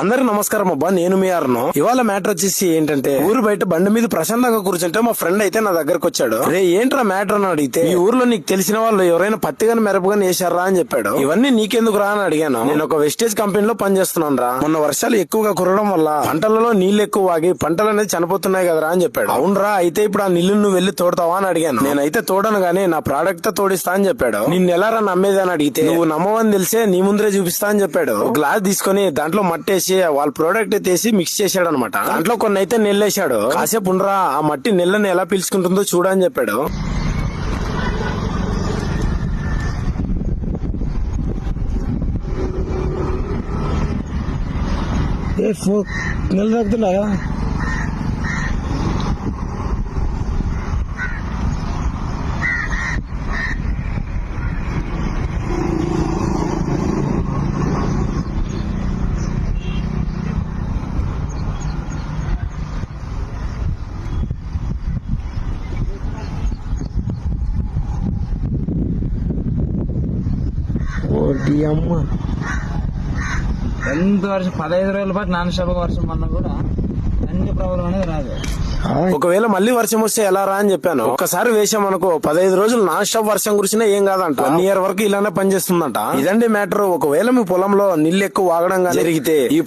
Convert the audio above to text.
అందరికి నమస్కారం అబ్బా నేను మీ అర్ను ఇవాళ మ్యాటర్ వచ్చేసి ఏంటంటే ఊరు బయట బండి మీద ప్రశాంతంగా కూర్చుంటే మా ఫ్రెండ్ అయితే నా దగ్గరకు వచ్చాడు. రే ఏంట్రా మ్యాటర్ అని అడిగితే ఈ ఊర్లో నీకు తెలిసిన వాళ్ళు ఎవరైనా పత్తిగాని మెరపగాని వేశారా అని చెప్పాడు. ఇవన్నీ నీకెందుకు రా అని అడిగాను. నేను ఒక వెస్టేజ్ కంపెనీలో పనిచేస్తున్నాను రా మొన్న వర్షాలు ఎక్కువగా కురడం వల్ల పంటలలో నీళ్ళు ఎక్కువ వాగి పంటలు అనేది చనిపోతున్నాయి కదరా అని చెప్పాడు. అవునరా అయితే ఇప్పుడు ఆ నీళ్ళు నువ్వు వెళ్ళి తోడతావా అని అడిగాను. నేనైతే తోడను గానీ నా ప్రోడక్ట్తో తోడిస్తా అని చెప్పాడు. నిన్ను ఎలా రా నమ్మేది అని అడిగితే నువ్వు నమ్మవని తెలిసే నీ ముందరే చూపిస్తా అని చెప్పాడు. ఒక గ్లాస్ తీసుకొని దాంట్లో మట్టేసి వాళ్ళ ప్రోడక్ట్ తీసి మిక్స్ చేశాడు అనమాట దాంట్లో కొన్ని అయితే నెల్లేశాడు. కాసేపు ఉండరా ఆ మట్టి నెల్లని ఎలా పీల్చుకుంటుందో చూడని చెప్పాడు. ఏ ఫో నెల తాగుతుండా ఓటి అమ్మ ఎంత వర్షం పదహైదు రోజుల పాటు నాన్ స్టాప్ వర్షం కూడా అన్ని ప్రాబ్లం అనేది రాదు. ఒకవేళ మళ్ళీ వర్షం వస్తే ఎలా రా అని చెప్పాను. ఒక్కసారి వేసాం అనుకో పదహైదు రోజులు నాన్ స్టాప్ వర్షం కురిసినా ఏం కాదంట. వన్ ఇయర్ వరకు ఇలానే పనిచేస్తుందంట. ఇదండి మ్యాటర్. ఒకవేళ మీ పొలంలో నీళ్ళు ఎక్కువ వాగడం జరిగితే ఈ